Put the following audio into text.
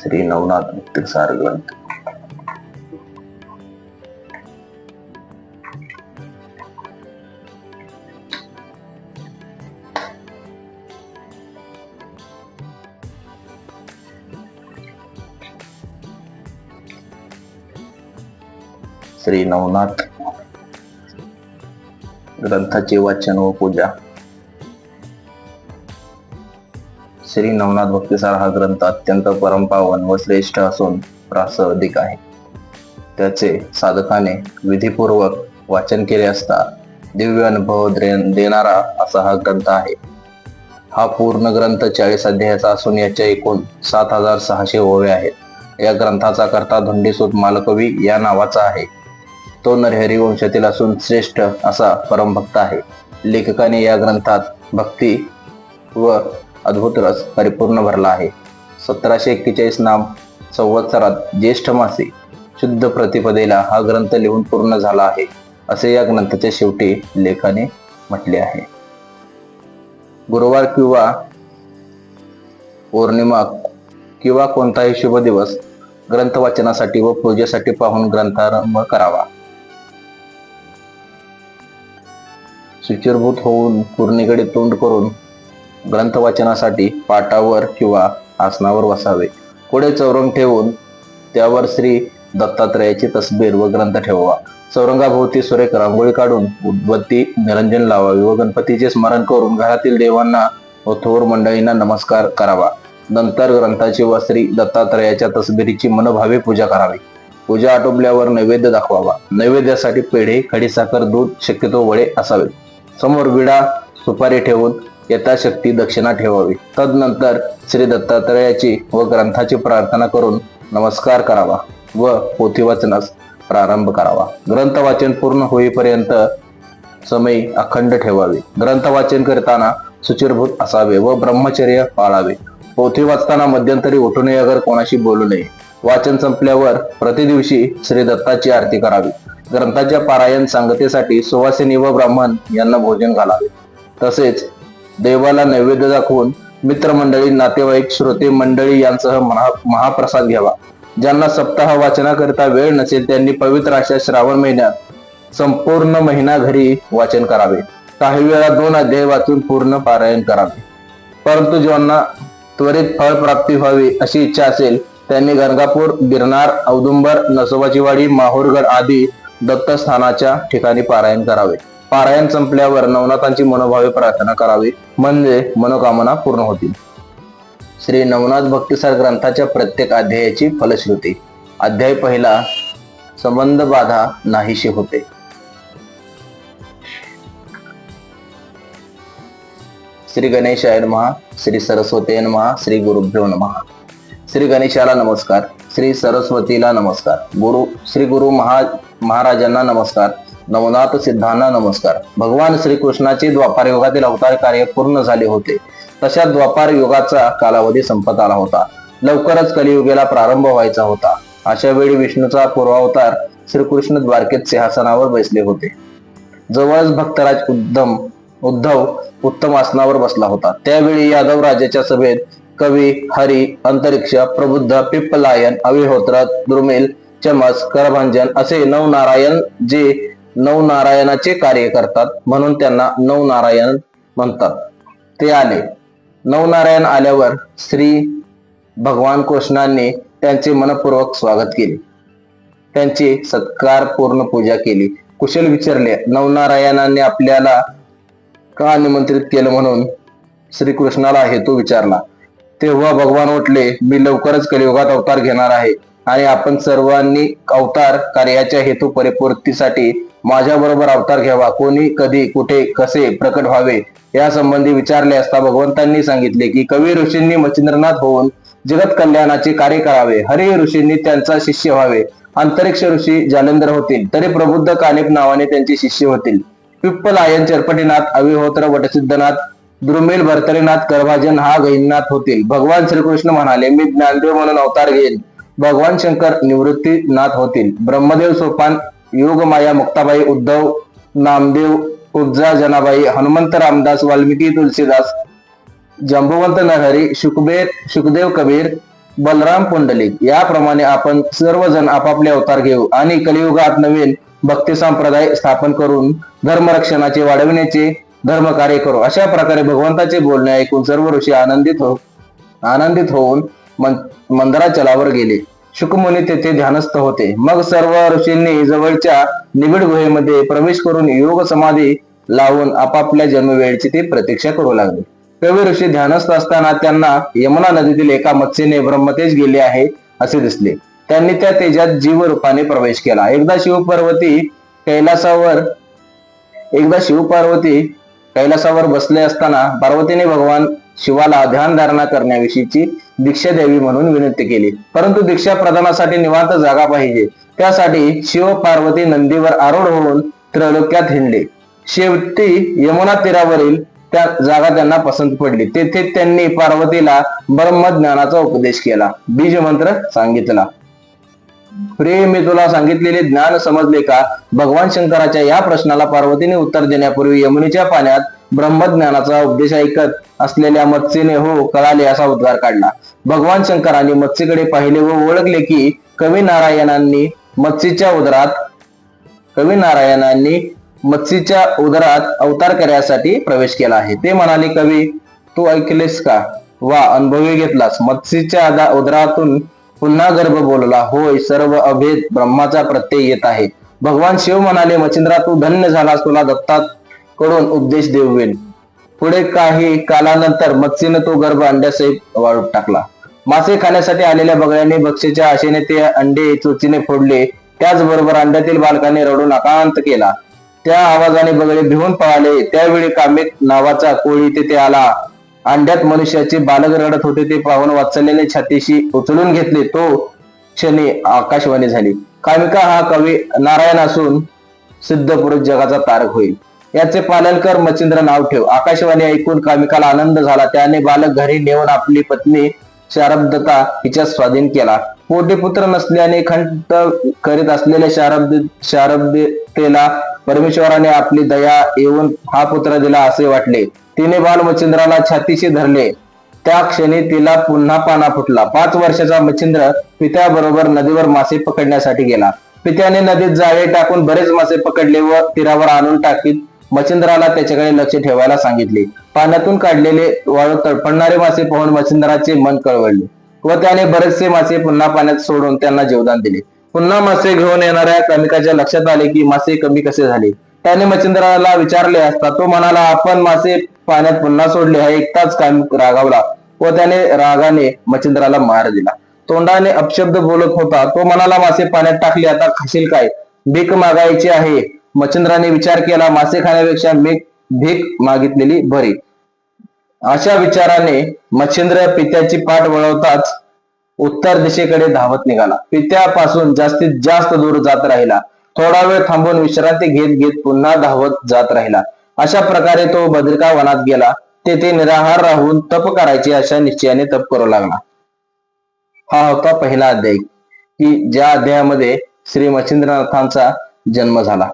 श्री नवनाथ मुक्तिसार ग्रंथ. श्री नवनाथ ग्रंथाचे वाचन व पूजा. श्री नवनाथ भक्तिसार हा ग्रंथ अत्यंत परमपावन व श्रेष्ठ असून प्रासदिक आहे. त्याचे साधकाने विधीपूर्वक वाचन केले असता दिव्य अनुभव देणारा असा हा ग्रंथ आहे. हा पूर्ण ग्रंथ चाळीस अध्यायाचा असून याच्या एकूण सात हजार सहाशे ओव्या आहेत. या ग्रंथाचा करता धुंडीसूत मालकवी या नावाचा आहे. तो नरहरी वंशातील असून श्रेष्ठ असा परमभक्त आहे. लेखकाने या ग्रंथात भक्ती व अद्भुत रस परिपूर्ण भरला आहे. सतराशे एक्केचाळीस नाम संवत्सरात ज्येष्ठ मासे शुद्ध प्रतिपदेला हा ग्रंथ लिहून पूर्ण झाला आहे असे या ग्रंथाच्या शेवटी लेखाने म्हटले आहे. गुरुवार किंवा पौर्णिमा किंवा कोणताही शुभ दिवस ग्रंथ वाचनासाठी व पूजेसाठी पाहून ग्रंथारंभ करावा. शुचिरभूत होऊन पूर्णिकडे तोंड करून ग्रंथ वाचनासाठी पाटावर किंवा आसनावर बसावे पुढे चौरंग ठेवून त्यावर श्री दत्तात्रयाची तस्बीर व ग्रंथ ठेवावा. चौरंगाभोवती सुरेख रांगोळी काढून उद्बत्ती निरंजन लावावे व गणपतीचे स्मरण करून घरातील देवांना व थोर मंडळींना नमस्कार करावा. नंतर ग्रंथाची व श्री दत्तात्रयाच्या तस्बिरीची मनभावे पूजा करावी. पूजा आटोपल्यावर नैवेद्य दाखवावा. नैवेद्यासाठी पेढे खडीसाखर दूध शक्यतो वडे असावे. समोर विडा सुपारी ठेवून यथाशक्ती दक्षिणा ठेवावी. तदनंतर श्री दत्तात्रयाची व ग्रंथाची प्रार्थना करून नमस्कार करावा व पोथी वाचनास प्रारंभ करावा. ग्रंथ वाचन पूर्ण होईपर्यंत समय अखंड ठेवावे. ग्रंथ वाचन करताना सुचिरभूत असावे व ब्रह्मचर्य पाळावे. पोथी वाचताना मध्यंतरी उठू नये अगर कोणाशी बोलू नये. वाचन संपल्यावर प्रतिदिवशी श्री दत्ताची आरती करावी. ग्रंथाच्या पारायण सांगतेसाठी सुवासिनी व ब्राह्मण यांना भोजन घालावे. तसेच देवाला नैवेद्य दाखवून मित्रमंडळी नातेवाईक श्रोते मंडळी यांसह महा महाप्रसाद घ्यावा. ज्यांना सप्ताह वाचनाकरिता वेळ नसेल त्यांनी पवित्र अशा श्रावण महिन्यात संपूर्ण महिना घरी वाचन करावे. काही वेळा दोन अध्याय वाचून पूर्ण पारायण करावे. परंतु ज्यांना त्वरित फळ प्राप्ती व्हावी अशी इच्छा असेल त्यांनी गंगापूर गिरनार औदुंबर नसोबाचीवाडी माहूरगड आदी दत्तस्थानाच्या ठिकाणी पारायण करावे. पारायण संपल्यावर नवनाथांची मनोभावे प्रार्थना करावी. म्हणजे मनोकामना पूर्ण होतील. श्री नवनाथ भक्तिसार ग्रंथाच्या प्रत्येक अध्यायाची फलश्रुती. अध्याय पहिला संबंध बाधा नाहीशी होते. श्री गणेशाय महा श्री सरस्वती महा श्री गुरुभ्यो महा श्री गणेशाला नमस्कार श्री सरस्वतीला नमस्कार. गुरु श्री गुरु महा महाराजांना नमस्कार. नवनाथ सिद्धांना नमस्कार. भगवान श्रीकृष्णाचे द्वापार युगातील अवतार कार्य पूर्ण झाले होते. तशा द्वापार युगाचा कालावधी संपत आला होता. लवकरच कलियुगेला प्रारंभ व्हायचा होता. अशा वेळी विष्णूचा पूर्वावतार श्रीकृष्ण द्वारकेत सिंहासनावर बसले होते. जवळच भक्तराज उद्धम उद्धव उत्तम आसनावर बसला होता. त्यावेळी यादव राजाच्या सभेत कवी हरी अंतरिक्ष प्रबुद्ध पिप्पलायन अविहोत्र दुर्मिल चमस करभंजन असे नवनारायण जे नवनारायणाचे कार्य करतात म्हणून त्यांना नवनारायण म्हणतात. ते आले. नवनारायण आल्यावर श्री भगवान कृष्णांनी त्यांचे मनपूर्वक स्वागत केले. त्यांची सत्कार पूर्ण पूजा केली. कुशल विचारले नवनारायणाने आपल्याला का निमंत्रित केलं म्हणून श्रीकृष्णाला हेतू विचारला? तेव्हा भगवान उठले मी लवकरच कलियुगात अवतार घेणार आहे. आणि आपण सर्वांनी अवतार कार्याच्या हेतू परिपूर्तीसाठी माझ्या बरोबर अवतार घ्यावा. कोणी कधी कुठे कसे प्रकट व्हावे या संबंधी विचारले असता भगवंतांनी सांगितले की कवी ऋषींनी मच्छिंद्रनाथ होऊन जगत कल्याणाचे कार्य करावे. हरी ऋषींनी त्यांचा शिष्य व्हावे. अंतरिक्ष ऋषी जालेंद्र होतील. तरी प्रबुद्ध कानिप नावाने त्यांचे शिष्य होतील. पिप्पलायन चरपटीनाथ अविहोत्र वटसिद्धनाथ द्रुमिल भरतरीनाथ कर्भाजन हा गहिनाथ होतील. भगवान श्रीकृष्ण म्हणाले मी ज्ञानदेव म्हणून अवतार घेईन. भगवान शंकर निवृत्तीनाथ होतील. ब्रह्मदेव सोपान योगमाया मुक्ताबाई उद्धव नामदेव उज्जा जनाबाई हनुमंत रामदास वाल्मिकी तुलसीदास जंबुवंत नरहरी शुकबेर शुकदेव कबीर बलराम पुंडलिक. याप्रमाणे आपण सर्वजण आपापले अवतार घेऊ आणि कलियुगात नवीन भक्ती संप्रदाय स्थापन करून धर्मरक्षणाचे वाढविण्याचे धर्म कार्य करू. अशा प्रकारे भगवंताचे बोलणे ऐकून सर्व ऋषी आनंदित हो आनंदित होऊन मन- मंदराचलावर गेले. शुकमुनी तेथे ध्यानस्थ होते. मग सर्व ऋषींनी जवळच्या निबिड गुहेमध्ये प्रवेश करून योग समाधी लावून आपापल्या जन्मवेळची ते प्रतीक्षा करू लागले. कवी ऋषी ध्यानस्थ असताना त्यांना यमुना नदीतील एका मत्स्यने ब्रह्मतेज गेले आहे असे दिसले. त्यांनी त्या तेजात जीव रूपाने प्रवेश केला. एकदा शिवपार्वती कैलासावर एकदा शिवपार्वती कैलासावर बसले असताना पार्वतीने भगवान शिवाला ध्यान धारणा करण्याविषयीची दीक्षा द्यावी म्हणून विनंती केली. परंतु दीक्षा प्रदानासाठी निवांत जागा पाहिजे. त्यासाठी शिव पार्वती नंदीवर आरूढ होऊन त्रैलोक्यात हिंडले. शेवटी यमुना तीरावरील त्या जागा त्यांना पसंत पडली. तेथे त्यांनी पार्वतीला ब्रह्मज्ञानाचा उपदेश केला. बीज मंत्र सांगितला. प्रिय मी तुला सांगितलेले ज्ञान समजले का? भगवान शंकराच्या या प्रश्नाला पार्वतीने उत्तर देण्यापूर्वी यमुनेच्या पाण्यात ब्रह्मज्ञानाचा उपदेश ऐकत असलेल्या मत्स्यने हो कळाले असा उद्गार काढला. भगवान शंकरांनी मत्स्यकडे पाहिले व ओळखले की कवी नारायणांनी मत्स्यच्या उदरात कवी नारायणांनी मत्स्यच्या उदरात अवतार करण्यासाठी प्रवेश केला आहे. ते म्हणाले कवी तू ऐकलेस का? वा अनुभवी घेतलास. मत्स्यच्या उदरातून पुन्हा गर्भ बोलला. होय सर्व अभेद ब्रह्माचा प्रत्यय येत आहे. भगवान शिव म्हणाले मच्छिंद्रा तू धन्य झालास. तुला दत्तात कडून उपदेश देऊन पुढे काही कालानंतर मत्स्यने तो गर्भ अंड्यासहित वाळूत टाकला. मासे खाण्यासाठी आलेल्या बगळ्यांनी बक्षीच्या आशेने ते अंडे चोचीने फोडले. त्याचबरोबर अंड्यातील बालकाने रडून आकांत केला. त्या आवाजाने बगळे भिवून पळाले. त्यावेळी कामेत नावाचा कोळी तेथे आला. अंड्यात मनुष्याचे बालक रडत होते ते पाहून वाचलेले छातीशी उचलून घेतले. तो क्षणी आकाशवाणी झाली. कामिका हा कवी नारायण असून सिद्ध पुरुष जगाचा तारक होईल. याचे पालन कर मच्छिंद्र नाव ठेव. आकाशवाणी ऐकून कामिकाला आनंद झाला. त्याने बालक घरी नेऊन आपली पत्नी शारब्दता हिच्या स्वाधीन केला. पोटी पुत्र नसल्याने खंत करीत असलेल्या शारब्द शारब्दतेला परमेश्वराने आपली दया येऊन हा पुत्र दिला असे वाटले. तिने बाल मच्छिंद्राला छातीशी धरले. त्या क्षणी तिला पुन्हा पाना फुटला. पाच वर्षाचा मच्छिंद्र पित्याबरोबर नदीवर मासे पकडण्यासाठी गेला. पित्याने नदीत जाळे टाकून बरेच मासे पकडले व तीरावर आणून टाकीत मच्छिंद्राला त्याच्याकडे लक्ष ठेवायला सांगितले. पाण्यातून काढलेले वाळू तडफडणारे मासे पाहून मच्छिंद्राचे मन कळवळले व त्याने बरेचसे मासे पुन्हा पाण्यात सोडून त्यांना जीवदान दिले. पुन्हा मासे घेऊन येणाऱ्या क्रमिकाच्या लक्षात आले की मासे कमी कसे झाले? त्याने मच्छिंद्राला विचारले असता तो म्हणाला आपण मासे पाण्यात पुन्हा सोडले हा एकटाच काम रागावला व त्याने रागाने मच्छिंद्राला मार दिला. तोंडाने अपशब्द बोलत होता. तो म्हणाला मासे पाण्यात टाकले आता खाशील काय? भीक मागायची आहे. मच्छिंद्राने विचार केला मासे खाण्यापेक्षा मेघ भीक मागितलेली बरी. अशा विचाराने मच्छिंद्र पित्याची पाठ वळवताच उत्तर दिशेकडे धावत निघाला. पित्यापासून जास्तीत जास्त दूर जात राहिला. थोडा वेळ थांबून विश्रांती घेत घेत पुन्हा धावत जात राहिला. अशा प्रकारे तो बद्रिका वनात गेला. तेथे निराहार राहून तप करायचे अशा निश्चयाने तप करू लागला. हा होता पहिला अध्याय की ज्या अध्यायामध्ये श्री मच्छिंद्रनाथांचा जन्म झाला.